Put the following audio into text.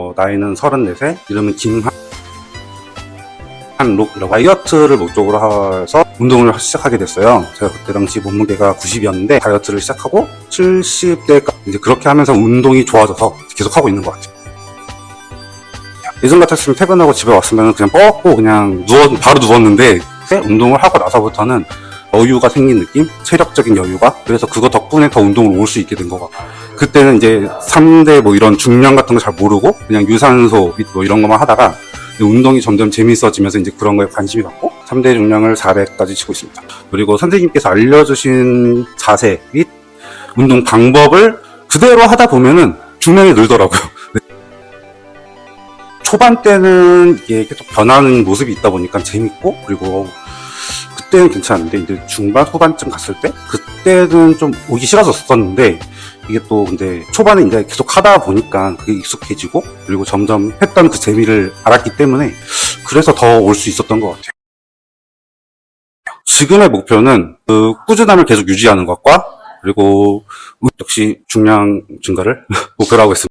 어, 나이는 34세, 이름은 김한 한록 다이어트를 목적으로 해서 운동을 시작하게 됐어요. 제가 그때 당시 몸무게가 90이었는데 다이어트를 시작하고 70대까지 이제 그렇게 하면서 운동이 좋아져서 계속 하고 있는 것 같아요. 예전 같았으면 퇴근하고 집에 왔으면 그냥 뻗고 그냥 누워 바로 누웠는데 운동을 하고 나서부터는 여유가 생긴 느낌? 체력적인 여유가? 그래서 그거 덕분에 더 운동을 올 수 있게 된 것 같아요. 그때는 이제 3대 뭐 이런 중량 같은 거 잘 모르고 그냥 유산소 및뭐 이런 것만 하다가 운동이 점점 재밌어지면서 이제 그런 거에 관심이 갖고 3대 중량을 400까지 치고 있습니다. 그리고 선생님께서 알려주신 자세 및 운동 방법을 그대로 하다 보면은 중량이 늘더라고요. 네. 초반 때는 이게 계속 변하는 모습이 있다 보니까 재밌고 그리고 그때는 괜찮은데 이제 중반 후반쯤 갔을 때 그때는 좀 오기 싫어졌었는데 이게 또 근데 초반에 이제 계속 하다 보니까 그게 익숙해지고 그리고 점점 했던 그 재미를 알았기 때문에 그래서 더 올 수 있었던 것 같아요. 지금의 목표는 그 꾸준함을 계속 유지하는 것과 그리고 역시 중량 증가를 목표로 하고 있습니다.